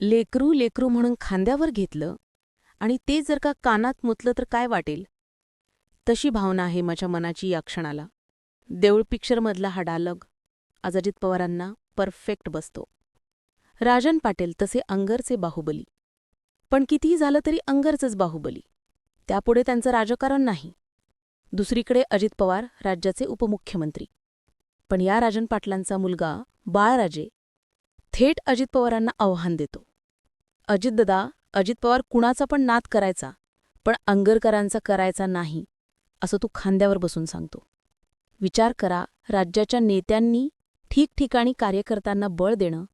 लेकरू लेकरू म्हणून खांद्यावर घेतलं आणि ते जर का कानात मुतलं तर काय वाटेल? तशी भावना आहे माझ्या मनाची या क्षणाला. देऊळ पिक्चरमधला हा डायलॉग आज अजित पवारांना परफेक्ट बसतो. राजन पाटील तसे अंगरचे बाहुबली. पण कितीही झालं तरी अंगरचंच बाहुबली. त्यापुढे त्यांचं राजकारण नाही. दुसरीकडे अजित पवार राज्याचे उपमुख्यमंत्री. पण या राजन पाटलांचा मुलगा बाळराजे थेट अजित पवारांना आव्हान देतो. अजितदादा अजित पवार कुणाचा पण नाद करायचा पण अंगरकरांचा करायचा नाही असं तू खांद्यावर बसून सांगतो. विचार करा राज्याच्या नेत्यांनी ठिकठिकाणी कार्यकर्त्यांना बळ देणं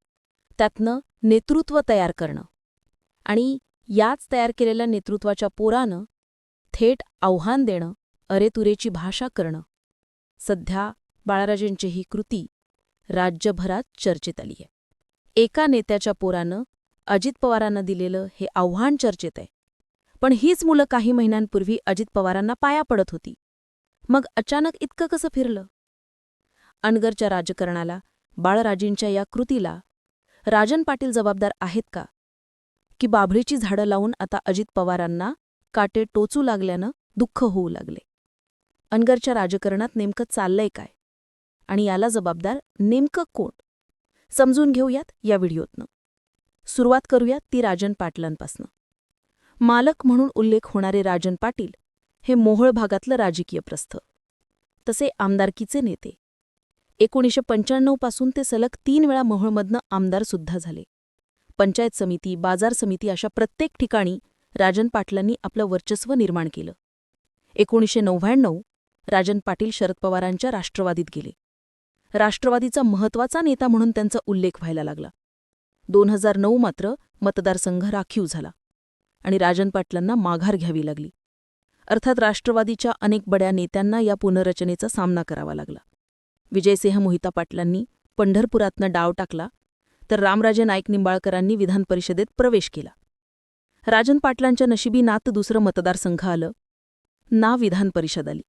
त्यातनं नेतृत्व तयार करणं आणि याच तयार केलेल्या नेतृत्वाच्या पोरानं थेट आव्हान देणं अरेतुरेची भाषा करणं. सध्या बाळाराजेंची ही कृती राज्यभरात चर्चेत आली आहे एका नेत्याच्या पोरानं अजित पवारांना दिलेलं हे आव्हान चर्चेत आहे. पण हीच मुलं काही महिन्यांपूर्वी अजित पवारांना पाया पडत होती. मग अचानक इतकं कसं फिरलं? अनगरच्या राजकारणाला बाळराजींच्या या कृतीला राजन पाटील जबाबदार आहेत का? की बाभळीची झाडं लावून आता अजित पवारांना काटे टोचू लागल्यानं दुःख होऊ लागले? अनगरच्या राजकारणात नेमकं चाललंय काय? आणि याला जबाबदार नेमकं कोण? समजून घेऊयात या व्हिडिओतनं. सुरुवात करूया ती राजन पाटलांपासनं. मालक म्हणून उल्लेख होणारे राजन पाटील हे मोहोळ भागातलं राजकीय प्रस्थ. तसे आमदारकीचे नेते. एकोणीसशे पंच्याण्णवपासून ते सलग तीन वेळा मोहोळमधनं आमदारसुद्धा झाले. पंचायत समिती बाजार समिती अशा प्रत्येक ठिकाणी राजन पाटलांनी आपलं वर्चस्व निर्माण केलं. एकोणीसशे नव्याण्णव राजन पाटील शरद पवारांच्या राष्ट्रवादीत गेले. राष्ट्रवादीचा महत्त्वाचा नेता म्हणून त्यांचा उल्लेख व्हायला लागला. दोन हजार नऊ मात्र मतदारसंघ राखीव झाला आणि राजन पाटलांना माघार घ्यावी लागली. अर्थात राष्ट्रवादीच्या अनेक बड्या नेत्यांना या पुनर्रचनेचा सामना करावा लागला. विजयसिंह मोहिता पाटलांनी पंढरपुरातनं डाव टाकला तर रामराजे नाईक निंबाळकरांनी विधानपरिषदेत प्रवेश केला. राजन पाटलांच्या नशिबी नात दुसरं मतदारसंघ आलं. ना विधान परिषद आली.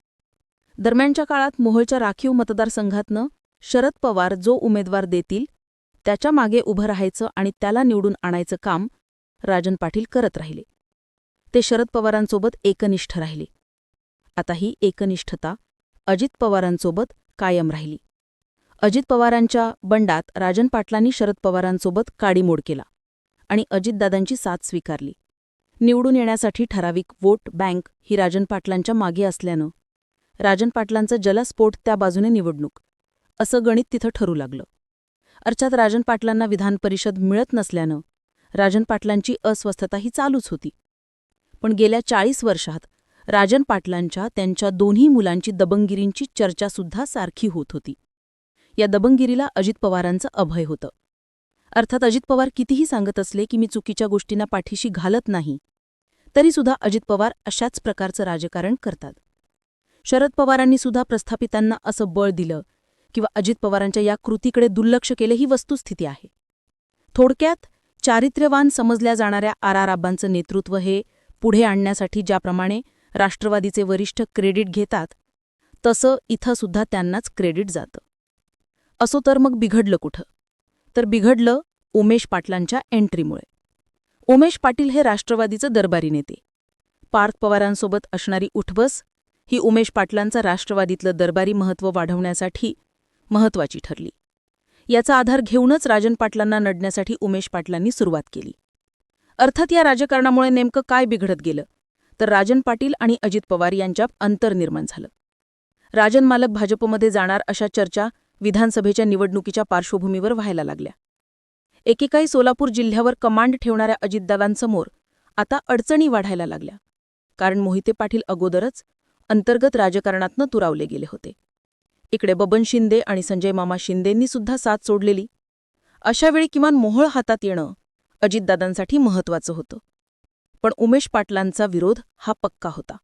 दरम्यानच्या काळात मोहोळच्या राखीव मतदारसंघातनं शरद पवार जो उमेदवार देतील त्याच्यामागे उभं राहायचं आणि त्याला निवडून आणायचं काम राजन पाटील करत राहिले. ते शरद पवारांसोबत एकनिष्ठ राहिले. आता ही एकनिष्ठता अजित पवारांसोबत कायम राहिली. अजित पवारांच्या बंडात राजन पाटलांनी शरद पवारांसोबत काडीमोड केला आणि अजितदादांची साथ स्वीकारली. निवडून येण्यासाठी ठराविक वोट बँक ही राजन पाटलांच्या मागे असल्यानं राजन पाटलांचं जलस्फोट त्या बाजूने निवडणूक. असं गणित तिथं ठरू लागलं. अर्थात राजन पाटलांना विधान परिषद मिळत नसल्यानं राजन पाटलांची अस्वस्थता ही चालूच होती. पण गेल्या चाळीस वर्षात राजन पाटलांच्या त्यांच्या दोन्ही मुलांची दबंगिरींची चर्चासुद्धा सारखी होत होती. या दबंगिरीला अजित पवारांचं अभय होतं. अर्थात अजित पवार कितीही सांगत असले की मी चुकीच्या गोष्टींना पाठीशी घालत नाही तरीसुद्धा अजित पवार अशाच प्रकारचं राजकारण करतात. शरद पवारांनी सुद्धा प्रस्थापितांना असं बळ दिलं किंवा अजित पवारांच्या या कृतीकडे दुर्लक्ष केले ही वस्तुस्थिती आहे. थोडक्यात चारित्र्यवान समजल्या जाणाऱ्या आराराबांचं नेतृत्व हे पुढे आणण्यासाठी ज्याप्रमाणे राष्ट्रवादीचे वरिष्ठ क्रेडिट घेतात तसं इथं सुद्धा त्यांनाच क्रेडिट जातं. असो तर मग बिघडलं कुठं? तर बिघडलं उमेश पाटलांच्या एंट्रीमुळे. उमेश पाटील हे राष्ट्रवादीचं दरबारी नेते. पार्थ पवारांसोबत असणारी उठबस ही उमेश पाटलांचा राष्ट्रवादीतलं दरबारी महत्त्व वाढवण्यासाठी महत्वाची ठरली. याचा आधार घेऊनच राजन पाटलांना नडण्यासाठी उमेश पाटलांनी सुरुवात केली. अर्थात या राजकारणामुळे नेमकं काय बिघडत गेलं? तर राजन पाटील आणि अजित पवार यांच्यात अंतर निर्माण झालं. राजन मालक भाजपमध्ये जाणार अशा चर्चा विधानसभेच्या निवडणुकीच्या पार्श्वभूमीवर व्हायला लागल्या. एकेकाळी सोलापूर जिल्ह्यावर कमांड ठेवणाऱ्या अजितदादांसमोर आता अडचणी वाढायला लागल्या. कारण मोहिते पाटील अगोदरच अंतर्गत राजकारणातनं तुरावले गेले होते. इकडे बबन शिंदे आणि संजय मामा शिंदेंनी सुद्धा साथ सोडलेली. अशावेळी किमान मोहळ हातात येणं अजितदादांसाठी महत्वाचं होतं. पण उमेश पाटलांचा विरोध हा पक्का होता.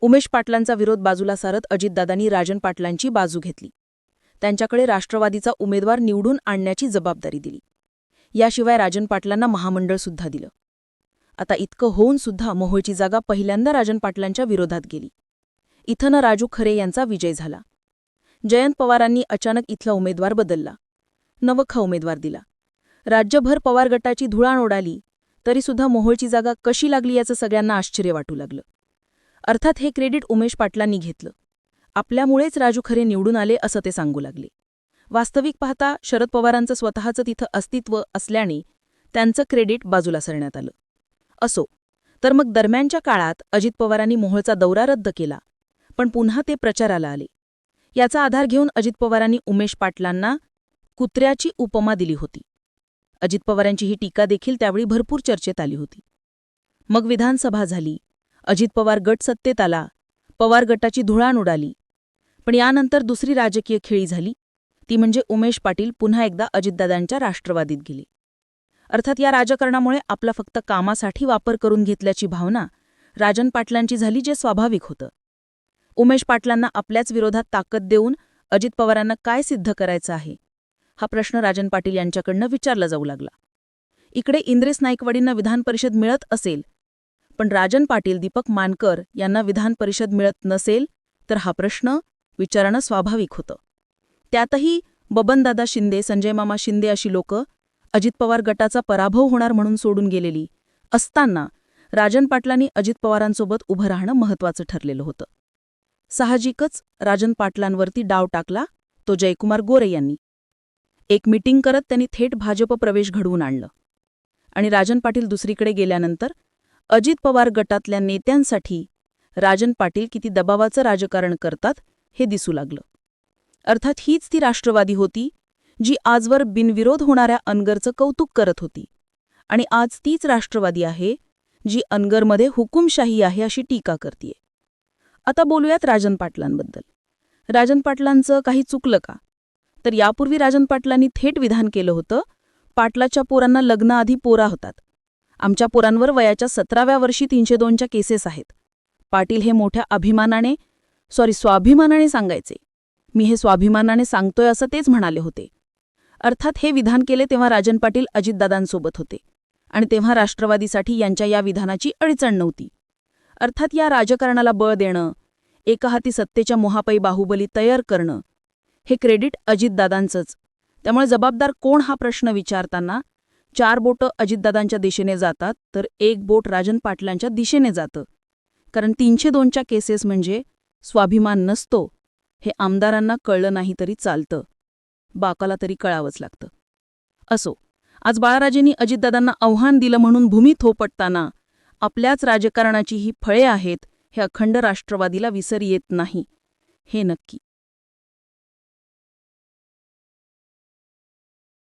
उमेश पाटलांचा विरोध बाजूला सारत अजितदादांनी राजन पाटलांची बाजू घेतली. त्यांच्याकडे राष्ट्रवादीचा उमेदवार निवडून आणण्याची जबाबदारी दिली. याशिवाय राजन पाटलांना महामंडळ सुद्धा दिलं. आता इतकं होऊन सुद्धा मोहोळची जागा पहिल्यांदा राजन पाटलांच्या विरोधात गेली. इथं राजू खरे यांचा विजय झाला. जयंत पवारांनी अचानक इथला उमेदवार बदलला. नवखा उमेदवार दिला. राज्यभर पवार गटाची धुळाण उडाली तरीसुद्धा मोहोळची जागा कशी लागली याचं सगळ्यांना आश्चर्य वाटू लागलं. अर्थात हे क्रेडिट उमेश पाटलांनी घेतलं. आपल्यामुळेच राजू खरे निवडून आले असं ते सांगू लागले. वास्तविक पाहता शरद पवारांचं स्वतःचं तिथं अस्तित्व असल्याने त्यांचं क्रेडिट बाजूला सरण्यात आलं. असो तर मग दरम्यानच्या काळात अजित पवारांनी मोहोळचा दौरा रद्द केला पण पुन्हा ते प्रचाराला आले. याचा आधार घेऊन अजित पवारांनी उमेश पाटलांना कुत्र्याची उपमा दिली होती. अजित पवारांची ही टीका देखील त्यावेळी भरपूर चर्चेत आली होती. मग विधानसभा झाली. अजित पवार गट सत्तेत आला. पवार गटाची धुळाण उडाली. पण यानंतर दुसरी राजकीय खेळी झाली. ती म्हणजे उमेश पाटील पुन्हा एकदा अजितदादांच्या राष्ट्रवादीत गेले. अर्थात या राजकारणामुळे आपला फक्त कामासाठी वापर करून घेतल्याची भावना राजन पाटलांची झाली जे स्वाभाविक होतं. उमेश पाटलांना आपल्याच विरोधात ताकद देऊन अजित पवारांना काय सिद्ध करायचं आहे? हा प्रश्न राजन पाटील यांच्याकडनं विचारला जाऊ लागला. इकडे इंद्रेस नाईकवाडींना विधान परिषद मिळत असेल पण राजन पाटील दीपक मानकर यांना विधान परिषद मिळत नसेल तर हा प्रश्न विचारणं स्वाभाविक होतं. त्यातही बबनदादा शिंदे संजय मामा शिंदे अशी लोकं अजित पवार गटाचा पराभव होणार म्हणून सोडून गेलेली असताना राजन पाटलांनी अजित पवारांसोबत उभं राहणं महत्वाचं ठरलेलं होतं. साहजिकच राजन पाटलांवरती डाव टाकला तो जयकुमार गोरे यांनी. एक मीटिंग करत त्यांनी थेट भाजप प्रवेश घडवून आणलं. आणि राजन पाटील दुसरीकडे गेल्यानंतर अजित पवार गटातल्या नेत्यांसाठी राजन पाटील किती दबावाचं राजकारण करतात हे दिसू लागलं. अर्थात हीच ती राष्ट्रवादी होती जी आजवर बिनविरोध होणाऱ्या अनगरचं कौतुक करत होती. आणि आज तीच राष्ट्रवादी आहे जी अनगरमध्ये हुकुमशाही आहे अशी टीका करतीये. आता बोलूयात राजन पाटलांबद्दल. राजन पाटलांचं काही चुकलं का? तर यापूर्वी राजन पाटलांनी थेट विधान केलं होतं पाटलाच्या पोरांना लग्नाआधी पोरा होतात. आमच्या पोरांवर वयाच्या सतराव्या वर्षी तीनशे दोनच्या केसेस आहेत. पाटील हे मोठ्या अभिमानाने सॉरी स्वाभिमानाने सांगायचे. मी हे स्वाभिमानाने सांगतोय असं तेच म्हणाले होते. अर्थात हे विधान केले तेव्हा राजन पाटील अजितदादांसोबत होते. आणि तेव्हा राष्ट्रवादीसाठी यांच्या या विधानाची अडचण नव्हती. अर्थात या राजकारणाला बळ देणं एका हाती सत्तेच्या मोहापै बाहुबली तयार करणं हे क्रेडिट अजितदादांचंच. त्यामुळे जबाबदार कोण हा प्रश्न विचारताना चार बोटं अजितदादांच्या दिशेने जातात तर एक बोट राजन पाटलांच्या दिशेने जातं. कारण तीनशे दोनच्या केसेस म्हणजे स्वाभिमान नसतो हे आमदारांना कळलं नाही तरी चालतं. बाकाला तरी कळावंच लागतं. असो आज बाळाराजेंनी अजितदादांना आव्हान दिलं म्हणून भूमी थोपटताना आपल्याच राजकारणाची ही फळे आहेत हे अखंड राष्ट्रवादीला विसर येत नाही. हे नक्की.